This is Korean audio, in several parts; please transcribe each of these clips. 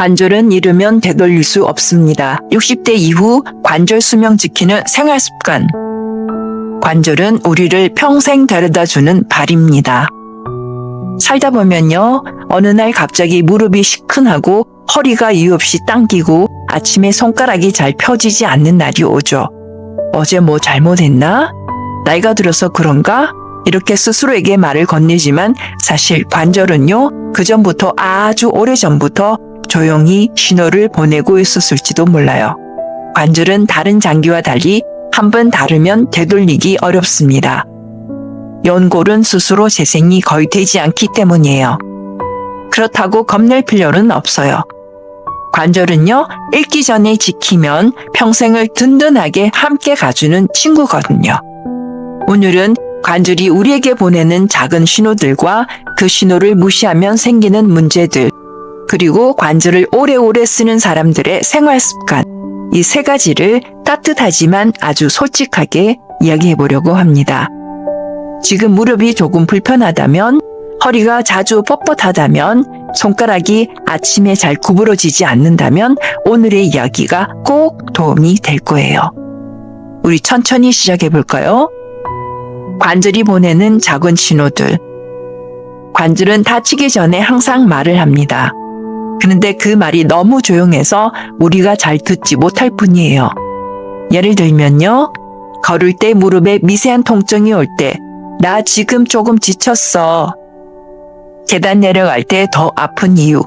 관절은 잃으면 되돌릴 수 없습니다. 60대 이후 관절 수명 지키는 생활 습관. 관절은 우리를 평생 데려다 주는 발입니다. 살다 보면요, 어느 날 갑자기 무릎이 시큰하고 허리가 이유 없이 당기고 아침에 손가락이 잘 펴지지 않는 날이 오죠. 어제 뭐 잘못했나? 나이가 들어서 그런가? 이렇게 스스로에게 말을 건네지만 사실 관절은요, 그전부터 아주 오래전부터 조용히 신호를 보내고 있었을지도 몰라요. 관절은 다른 장기와 달리 한 번 다르면 되돌리기 어렵습니다. 연골은 스스로 재생이 거의 되지 않기 때문이에요. 그렇다고 겁낼 필요는 없어요. 관절은요, 읽기 전에 지키면 평생을 든든하게 함께 가주는 친구거든요. 오늘은 관절이 우리에게 보내는 작은 신호들과 그 신호를 무시하면 생기는 문제들, 그리고 관절을 오래오래 쓰는 사람들의 생활 습관, 이 세 가지를 따뜻하지만 아주 솔직하게 이야기해 보려고 합니다. 지금 무릎이 조금 불편하다면, 허리가 자주 뻣뻣하다면, 손가락이 아침에 잘 구부러지지 않는다면 오늘의 이야기가 꼭 도움이 될 거예요. 우리 천천히 시작해 볼까요? 관절이 보내는 작은 신호들. 관절은 다치기 전에 항상 말을 합니다. 그런데 그 말이 너무 조용해서 우리가 잘 듣지 못할 뿐이에요. 예를 들면요. 걸을 때 무릎에 미세한 통증이 올 때, 나 지금 조금 지쳤어. 계단 내려갈 때 더 아픈 이유.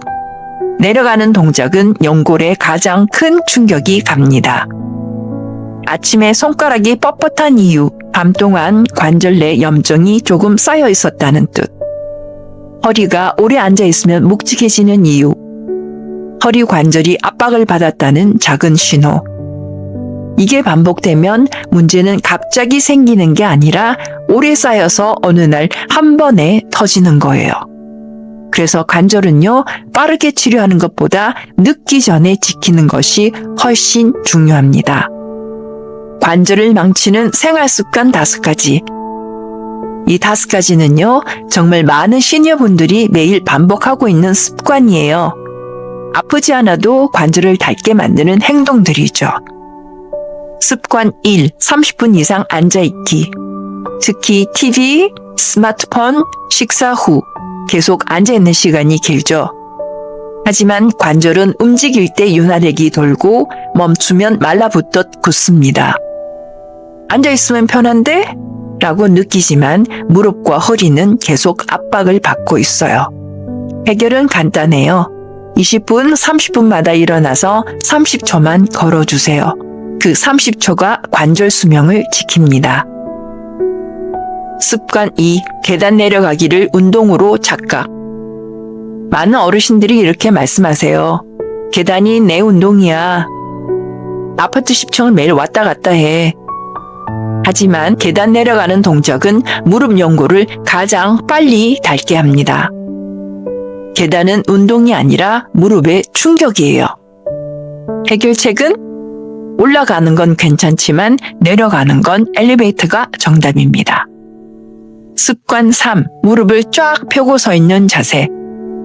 내려가는 동작은 연골에 가장 큰 충격이 갑니다. 아침에 손가락이 뻣뻣한 이유, 밤 동안 관절 내 염증이 조금 쌓여 있었다는 뜻. 허리가 오래 앉아 있으면 묵직해지는 이유. 허리 관절이 압박을 받았다는 작은 신호. 이게 반복되면 문제는 갑자기 생기는 게 아니라 오래 쌓여서 어느 날 한 번에 터지는 거예요. 그래서 관절은요, 빠르게 치료하는 것보다 늦기 전에 지키는 것이 훨씬 중요합니다. 관절을 망치는 생활 습관 다섯 가지. 이 다섯 가지는요, 정말 많은 시니어분들이 매일 반복하고 있는 습관이에요. 아프지 않아도 관절을 닳게 만드는 행동들이죠. 습관 1. 30분 이상 앉아있기. 특히 TV, 스마트폰, 식사 후 계속 앉아있는 시간이 길죠. 하지만 관절은 움직일 때 윤활액이 돌고 멈추면 말라붙듯 굳습니다. 앉아있으면 편한데? 라고 느끼지만 무릎과 허리는 계속 압박을 받고 있어요. 해결은 간단해요. 20분, 30분마다 일어나서 30초만 걸어주세요. 그 30초가 관절 수명을 지킵니다. 습관 2. 계단 내려가기를 운동으로 착각. 많은 어르신들이 이렇게 말씀하세요. 계단이 내 운동이야. 아파트 10층을 매일 왔다 갔다 해. 하지만 계단 내려가는 동작은 무릎 연골을 가장 빨리 닳게 합니다. 계단은 운동이 아니라 무릎의 충격이에요. 해결책은 올라가는 건 괜찮지만 내려가는 건 엘리베이터가 정답입니다. 습관 3. 무릎을 쫙 펴고 서 있는 자세.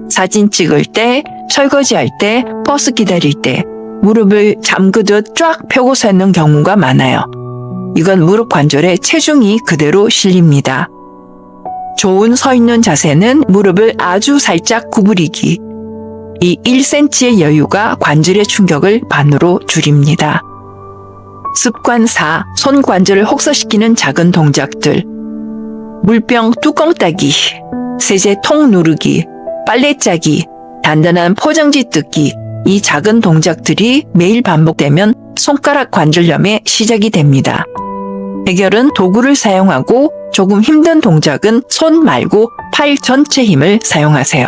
사진 찍을 때, 설거지할 때, 버스 기다릴 때, 무릎을 잠그듯 쫙 펴고 서 있는 경우가 많아요. 이건 무릎 관절에 체중이 그대로 실립니다. 좋은 서 있는 자세는 무릎을 아주 살짝 구부리기. 이 1cm의 여유가 관절의 충격을 반으로 줄입니다. 습관 4. 손 관절을 혹사시키는 작은 동작들. 물병 뚜껑 따기, 세제 통 누르기, 빨래 짜기, 단단한 포장지 뜯기, 이 작은 동작들이 매일 반복되면 손가락 관절염의 시작이 됩니다. 해결은 도구를 사용하고 조금 힘든 동작은 손 말고 팔 전체 힘을 사용하세요.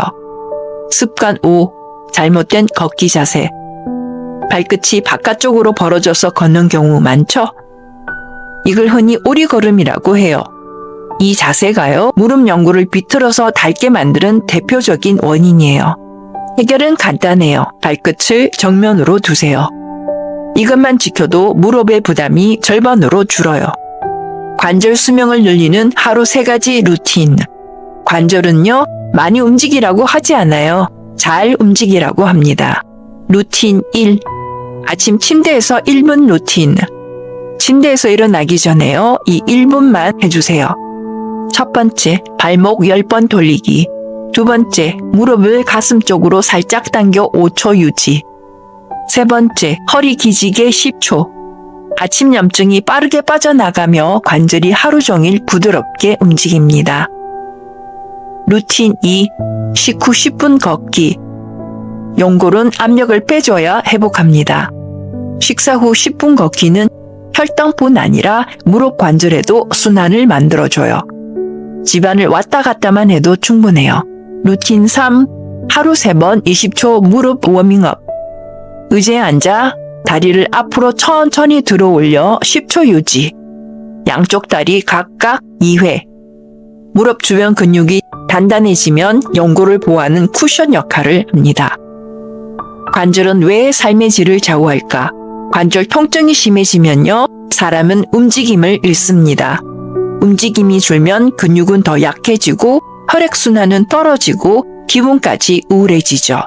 습관 5. 잘못된 걷기 자세. 발끝이 바깥쪽으로 벌어져서 걷는 경우 많죠? 이걸 흔히 오리걸음이라고 해요. 이 자세가요, 무릎 연구를 비틀어서 닳게 만드는 대표적인 원인이에요. 해결은 간단해요. 발끝을 정면으로 두세요. 이것만 지켜도 무릎의 부담이 절반으로 줄어요. 관절 수명을 늘리는 하루 세 가지 루틴. 관절은요, 많이 움직이라고 하지 않아요. 잘 움직이라고 합니다. 루틴 1. 아침 침대에서 1분 루틴. 침대에서 일어나기 전에요. 이 1분만 해주세요. 첫 번째, 발목 10번 돌리기. 두 번째, 무릎을 가슴 쪽으로 살짝 당겨 5초 유지. 세 번째, 허리 기지개 10초. 아침 염증이 빠르게 빠져나가며 관절이 하루 종일 부드럽게 움직입니다. 루틴 2. 식후 10분 걷기. 연골은 압력을 빼줘야 회복합니다. 식사 후 10분 걷기는 혈당뿐 아니라 무릎 관절에도 순환을 만들어줘요. 집안을 왔다 갔다만 해도 충분해요. 루틴 3. 하루 3번 20초 무릎 워밍업. 의자에 앉아 다리를 앞으로 천천히 들어 올려 10초 유지. 양쪽 다리 각각 2회. 무릎 주변 근육이 단단해지면 연골을 보호하는 쿠션 역할을 합니다. 관절은 왜 삶의 질을 좌우할까? 관절 통증이 심해지면요, 사람은 움직임을 잃습니다. 움직임이 줄면 근육은 더 약해지고 혈액순환은 떨어지고 기분까지 우울해지죠.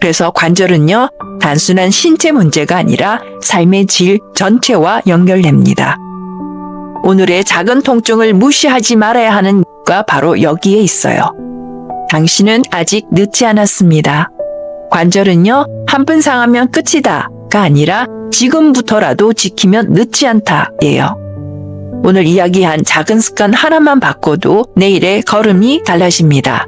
그래서 관절은요, 단순한 신체 문제가 아니라 삶의 질 전체와 연결됩니다. 오늘의 작은 통증을 무시하지 말아야 하는 이유가 바로 여기에 있어요. 당신은 아직 늦지 않았습니다. 관절은요, 한 번 상하면 끝이다가 아니라 지금부터라도 지키면 늦지 않다예요. 오늘 이야기한 작은 습관 하나만 바꿔도 내일의 걸음이 달라집니다.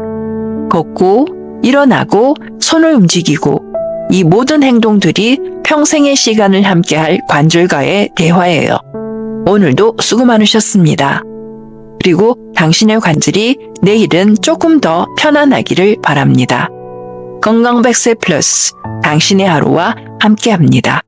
걷고, 일어나고, 손을 움직이고, 이 모든 행동들이 평생의 시간을 함께할 관절과의 대화예요. 오늘도 수고 많으셨습니다. 그리고 당신의 관절이 내일은 조금 더 편안하기를 바랍니다. 건강 백세 플러스 당신의 하루와 함께합니다.